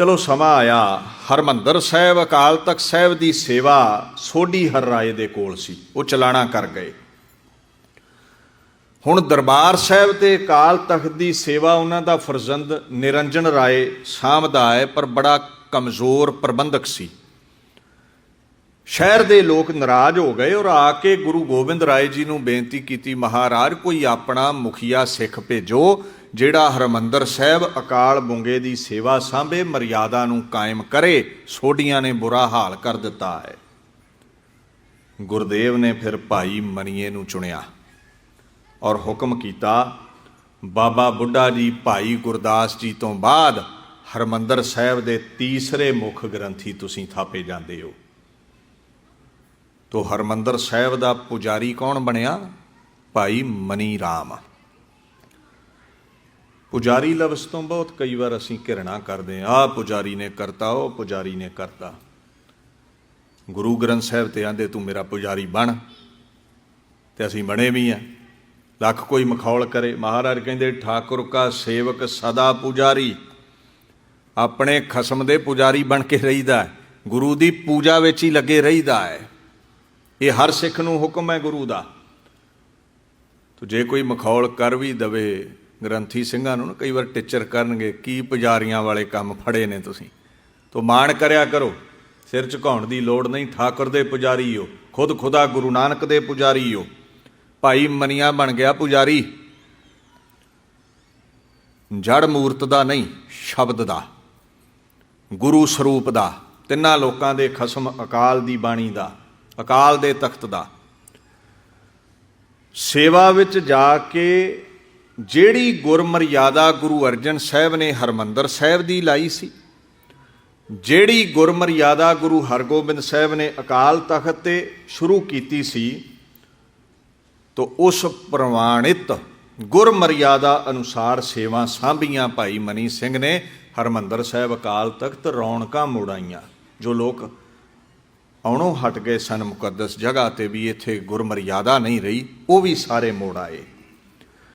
ਚਲੋ ਸਮਾਂ ਆਇਆ। ਹਰਮੰਦਰ ਸਾਹਿਬ, ਅਕਾਲ ਤਖਤ ਸਾਹਿਬ ਦੀ ਸੇਵਾ ਸੋਢੀ ਹਰ ਰਾਏ ਦੇ ਕੋਲ ਸੀ। ਉਹ ਚਲਾਣਾ ਕਰ ਗਏ। ਹੁਣ ਦਰਬਾਰ ਸਾਹਿਬ ਤੇ ਅਕਾਲ ਤਖਤ ਦੀ ਸੇਵਾ ਉਹਨਾਂ ਦਾ ਫਰਜ਼ੰਦ ਨਿਰੰਜਨ ਰਾਏ ਸਾਂਭਦਾ ਹੈ, ਪਰ ਬੜਾ ਕਮਜ਼ੋਰ ਪ੍ਰਬੰਧਕ ਸੀ। ਸ਼ਹਿਰ ਦੇ ਲੋਕ ਨਾਰਾਜ਼ ਹੋ ਗਏ ਔਰ ਆ ਕੇ ਗੁਰੂ ਗੋਬਿੰਦ ਰਾਏ ਜੀ ਨੂੰ ਬੇਨਤੀ ਕੀਤੀ, ਮਹਾਰਾਜ, ਕੋਈ ਆਪਣਾ ਮੁਖੀਆ ਸਿੱਖ ਭੇਜੋ, ਜਿਹੜਾ ਹਰਮੰਦਰ ਸਾਹਿਬ ਅਕਾਲ ਬੁੰਗੇ ਦੀ ਸੇਵਾ ਸਾਂਭੇ, ਮਰਿਆਦਾ ਨੂੰ ਕਾਇਮ ਕਰੇ, ਸੋਢੀਆਂ ਨੇ ਬੁਰਾ ਹਾਲ ਕਰ ਦਿੱਤਾ ਹੈ। ਗੁਰਦੇਵ ਨੇ ਫਿਰ ਭਾਈ ਮਨੀਏ ਨੂੰ ਚੁਣਿਆ ਔਰ ਹੁਕਮ ਕੀਤਾ, ਬਾਬਾ ਬੁੱਢਾ ਜੀ, ਭਾਈ ਗੁਰਦਾਸ ਜੀ ਤੋਂ ਬਾਅਦ ਹਰਮੰਦਰ ਸਾਹਿਬ ਦੇ ਤੀਸਰੇ ਮੁੱਖ ਗ੍ਰੰਥੀ ਤੁਸੀਂ ਥਾਪੇ ਜਾਂਦੇ ਹੋ। ਤੋ ਹਰਮੰਦਰ ਸਾਹਿਬ ਦਾ ਪੁਜਾਰੀ ਕੌਣ ਬਣਿਆ? ਭਾਈ ਮਨੀ ਰਾਮ। ਪੁਜਾਰੀ ਲਫ਼ਜ਼ ਤੋਂ ਬਹੁਤ ਕਈ ਵਾਰ ਅਸੀਂ ਘਿਰਣਾ ਕਰਦੇ ਆ ਆ ਪੁਜਾਰੀ ਨੇ ਕਰਤਾ, ਉਹ ਪੁਜਾਰੀ ਨੇ ਕਰਤਾ। ਗੁਰੂ ਗ੍ਰੰਥ ਸਾਹਿਬ ਤੇ ਆਂਦੇ, ਤੂੰ ਮੇਰਾ ਪੁਜਾਰੀ ਬਣ। ਤੇ ਅਸੀਂ ਬਣੇ ਵੀ ਆ ਲੱਖ ਕੋਈ ਮਖੌਲ ਕਰੇ। ਮਹਾਰਾਜ ਕਹਿੰਦੇ, ਠਾਕੁਰ ਕਾ ਸੇਵਕ ਸਦਾ ਪੁਜਾਰੀ। ਆਪਣੇ ਖਸਮ ਦੇ ਪੁਜਾਰੀ ਬਣ ਕੇ ਰਹੀਦਾ ਗੁਰੂ ਦੀ ਪੂਜਾ ਵਿੱਚ ਹੀ ਲੱਗੇ ਰਹੀਦਾ ਹੈ। ਇਹ ਹਰ ਸਿੱਖ ਨੂੰ ਹੁਕਮ ਹੈ ਗੁਰੂ ਦਾ। ਤੋ ਜੇ ਕੋਈ ਮਖੌਲ ਕਰ ਵੀ ਦਵੇ, ਗ੍ਰੰਥੀ ਸਿੰਘਾਂ ਨੂੰ ਨਾ ਕਈ ਵਾਰ ਟੀਚਰ ਕਰਨਗੇ, ਕੀ ਪੁਜਾਰੀਆਂ ਵਾਲੇ ਕੰਮ ਫੜੇ ਨੇ ਤੁਸੀਂ? ਤੋ ਮਾਣ ਕਰਿਆ ਕਰੋ, ਸਿਰ ਝੁਕਾਉਣ ਦੀ ਲੋੜ ਨਹੀਂ, ਠਾਕੁਰ ਦੇ ਪੁਜਾਰੀ ਹੋ, ਖੁਦ ਖੁਦਾ ਗੁਰੂ ਨਾਨਕ ਦੇ ਪੁਜਾਰੀ ਹੋ। ਭਾਈ ਮਨੀਆ ਬਣ ਗਿਆ ਪੁਜਾਰੀ। ਜੜ ਮੂਰਤ ਦਾ ਨਹੀਂ, ਸ਼ਬਦ ਦਾ। ਗੁਰੂ ਸਰੂਪ ਦਾ, ਤਿੰਨਾਂ ਲੋਕਾਂ ਦੇ ਖਸਮ ਅਕਾਲ ਦੀ ਬਾਣੀ ਦਾ। ਅਕਾਲ ਦੇ ਤਖਤ ਦਾ। ਸੇਵਾ ਵਿੱਚ ਜਾ ਕੇ ਜਿਹੜੀ ਗੁਰਮਰਿਆਦਾ ਗੁਰੂ ਅਰਜਨ ਸਾਹਿਬ ਨੇ ਹਰਮੰਦਰ ਸਾਹਿਬ ਦੀ ਲਾਈ ਸੀ, ਜਿਹੜੀ ਗੁਰਮਰਿਆਦਾ ਗੁਰੂ ਹਰਗੋਬਿੰਦ ਸਾਹਿਬ ਨੇ ਅਕਾਲ ਤਖਤ ਤੇ ਸ਼ੁਰੂ ਕੀਤੀ ਸੀ, ਤੋ ਉਸ ਪ੍ਰਮਾਣਿਤ ਗੁਰਮਰਿਆਦਾ ਅਨੁਸਾਰ ਸੇਵਾ ਸਾਂਭੀਆਂ ਭਾਈ ਮਨੀ ਸਿੰਘ ਨੇ ਹਰਮੰਦਰ ਸਾਹਿਬ ਅਕਾਲ ਤਖਤ ਰੌਣਕਾਂ ਮੋੜਾਈਆਂ, ਜੋ ਲੋਕ ਆਉਣੋਂ ਹਟ ਗਏ ਸਨ ਮੁਕੱਦਸ ਜਗ੍ਹਾ ਤੇ ਵੀ ਇੱਥੇ ਗੁਰਮਰਿਆਦਾ ਨਹੀਂ ਰਹੀ, ਉਹ ਵੀ ਸਾਰੇ ਮੋੜ ਆਏ।